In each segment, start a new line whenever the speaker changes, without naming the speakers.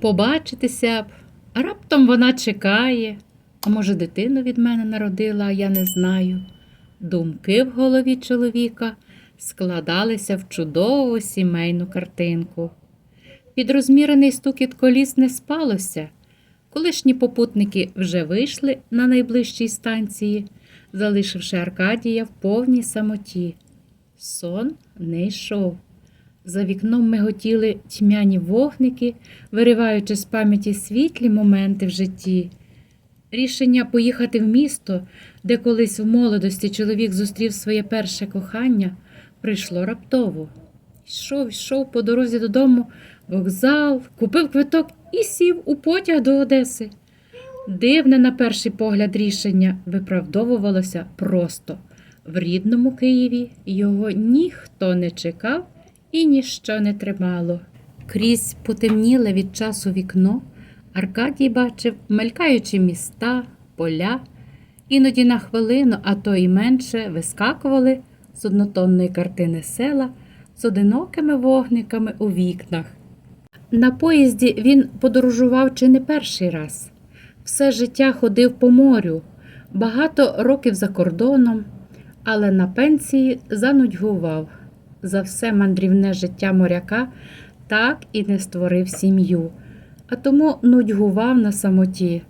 Побачитися б, а раптом вона чекає, а може, дитину від мене народила, а я не знаю. Думки в голові чоловіка складалися в чудову сімейну картинку. Під розмірений стукіт коліс не спалося. Колишні попутники вже вийшли на найближчій станції, залишивши Аркадія в повній самоті. Сон не йшов. За вікном миготіли тьмяні вогники, вириваючи з пам'яті світлі моменти в житті. Рішення поїхати в місто, де колись в молодості чоловік зустрів своє перше кохання, прийшло раптово. Йшов, йшов по дорозі додому, вокзал, купив квиток і сів у потяг до Одеси. Дивне, на перший погляд, рішення виправдовувалося просто. В рідному Києві його ніхто не чекав і ніщо не тримало. Крізь потемніле від часу вікно Аркадій бачив мелькаючі міста, поля, іноді на хвилину, а то й менше, вискакували з однотонної картини села з одинокими вогниками у вікнах. На поїзді він подорожував чи не перший раз. Все життя ходив по морю, багато років за кордоном, але на пенсії занудьгував. За все мандрівне життя моряка так і не створив сім'ю, а тому нудьгував на самоті.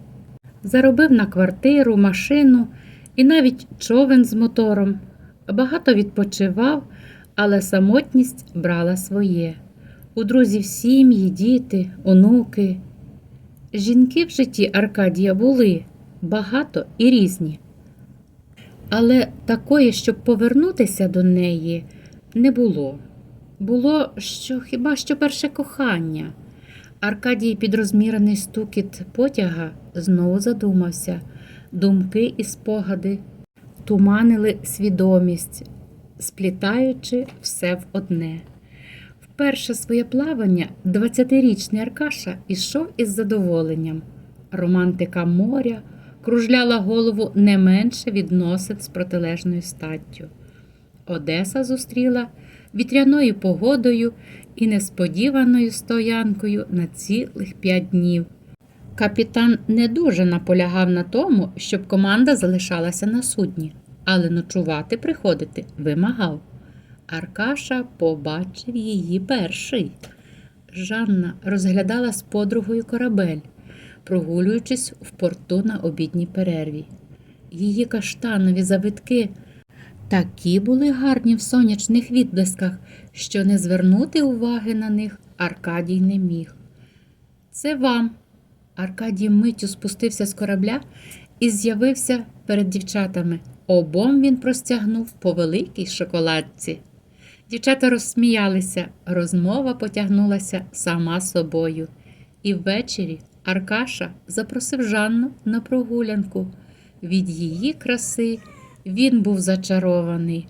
Заробив на квартиру, машину і навіть човен з мотором. Багато відпочивав, але самотність брала своє. У друзів сім'ї, діти, онуки. Жінки в житті Аркадія були багато і різні. Але такої, щоб повернутися до неї, не було. Було що хіба що перше кохання. Аркадій під розмірений стукіт потяга знову задумався. Думки і спогади туманили свідомість, сплітаючи все в одне. Вперше своє плавання 20-річний Аркаша ішов із задоволенням. Романтика моря кружляла голову не менше відносин з протилежною статтю. Одеса зустріла вітряною погодою і несподіваною стоянкою на цілих п'ять днів. Капітан не дуже наполягав на тому, щоб команда залишалася на судні, але ночувати приходити вимагав. Аркаша побачив її перший. Жанна розглядала з подругою корабель, прогулюючись в порту на обідній перерві. Її каштанові завитки такі були гарні в сонячних відблисках, що не звернути уваги на них Аркадій не міг. Це вам. Аркадій миттю спустився з корабля і з'явився перед дівчатами. Обом він простягнув по великій шоколадці. Дівчата розсміялися, розмова потягнулася сама собою. І ввечері Аркаша запросив Жанну на прогулянку. Від її краси він був зачарований,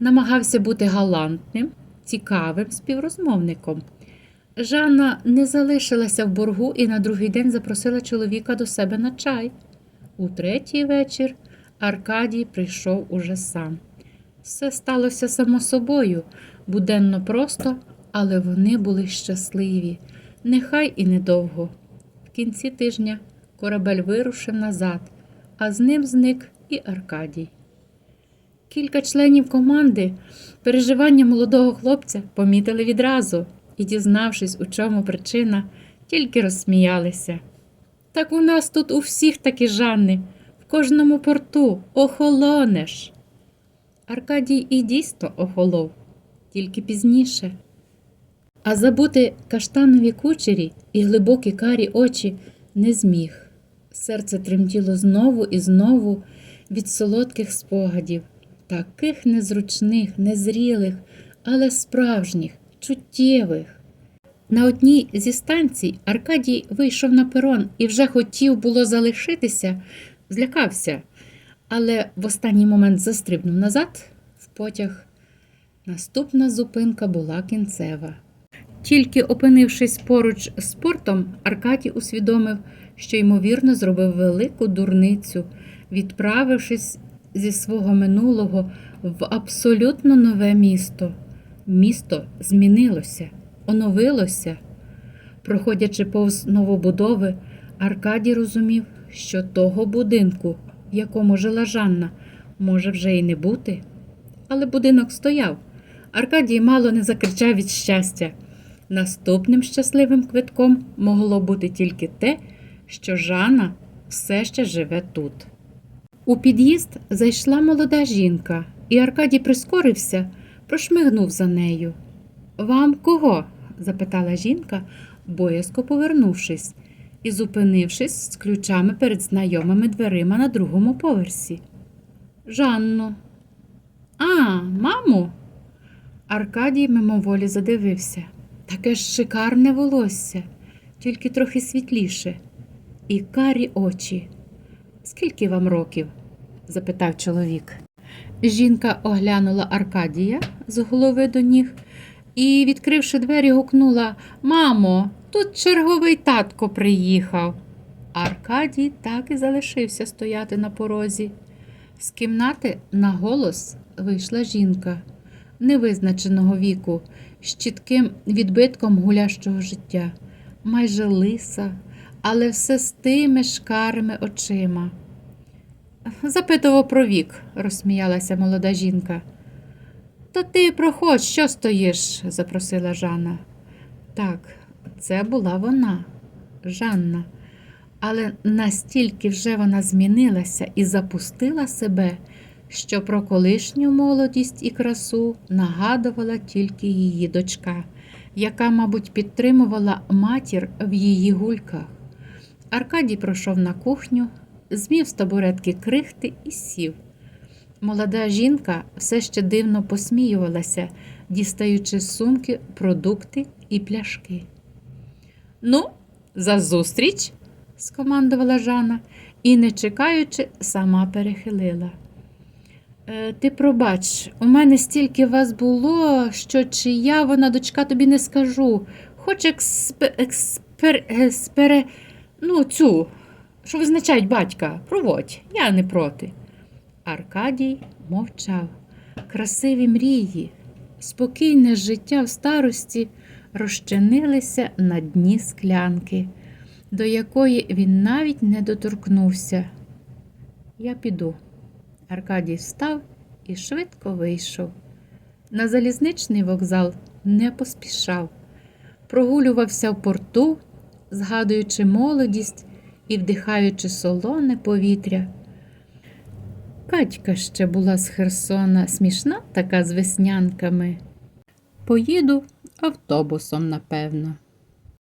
намагався бути галантним, цікавим співрозмовником. Жанна не залишилася в боргу і на другий день запросила чоловіка до себе на чай. У третій вечір Аркадій прийшов уже сам. Все сталося само собою, буденно просто, але вони були щасливі, нехай і недовго. В кінці тижня корабель вирушив назад, а з ним зник і Аркадій. Кілька членів команди переживання молодого хлопця помітили відразу і, дізнавшись, у чому причина, тільки розсміялися. Так у нас тут у всіх такі Жанни, в кожному порту охолонеш. Аркадій і дійсно охолов, тільки пізніше. А забути каштанові кучері і глибокі карі очі не зміг. Серце тремтіло знову і знову від солодких спогадів, таких незручних, незрілих, але справжніх, чуттєвих. На одній зі станцій Аркадій вийшов на перон і вже хотів було залишитися, злякався, але в останній момент застрибнув назад в потяг. Наступна зупинка була кінцева. Тільки опинившись поруч з портом, Аркадій усвідомив, що ймовірно зробив велику дурницю, відправившись зі свого минулого в абсолютно нове місто. Місто змінилося, оновилося. Проходячи повз новобудови, Аркадій розумів, що того будинку, в якому жила Жанна, може вже й не бути. Але будинок стояв. Аркадій мало не закричав від щастя. Наступним щасливим квитком могло бути тільки те, що Жанна все ще живе тут. У під'їзд зайшла молода жінка, і Аркадій прискорився, прошмигнув за нею. Вам кого? запитала жінка, боязко повернувшись і зупинившись з ключами перед знайомими дверима на другому поверсі. Жанну. А, маму. Аркадій мимоволі задивився. Таке ж шикарне волосся, тільки трохи світліше, і карі очі. Скільки вам років? запитав чоловік. Жінка оглянула Аркадія з голови до ніг і, відкривши двері, гукнула Мамо, тут черговий татко приїхав. Аркадій так і залишився стояти на порозі. З кімнати на голос вийшла жінка невизначеного віку, з чітким відбитком гулящого життя, майже лиса, але все з тими шкарими очима. Запитував про вік, розсміялася молода жінка. То ти проходь, що стоїш? запросила Жанна. Так, це була вона, Жанна. Але настільки вже вона змінилася і запустила себе, що про колишню молодість і красу нагадувала тільки її дочка, яка, мабуть, підтримувала матір в її гульках. Аркадій пройшов на кухню, змів з табуретки крихти і сів. Молода жінка все ще дивно посміювалася, дістаючи з сумки продукти і пляшки. Ну, за зустріч, скомандувала Жанна і, не чекаючи, сама перехилила. «Е, Ти пробач, у мене стільки вас було, що чия вона дочка тобі не скажу. Хоч експер, експер, еспере, ну, цю, що визначають батька, проводь, я не проти. Аркадій мовчав. Красиві мрії, спокійне життя в старості розчинилися на дні склянки, до якої він навіть не доторкнувся. Я піду. Аркадій встав і швидко вийшов. На залізничний вокзал не поспішав, прогулювався в порту, згадуючи молодість і вдихаючи солоне повітря. Катька ще була з Херсона, смішна така з веснянками. Поїду автобусом, напевно.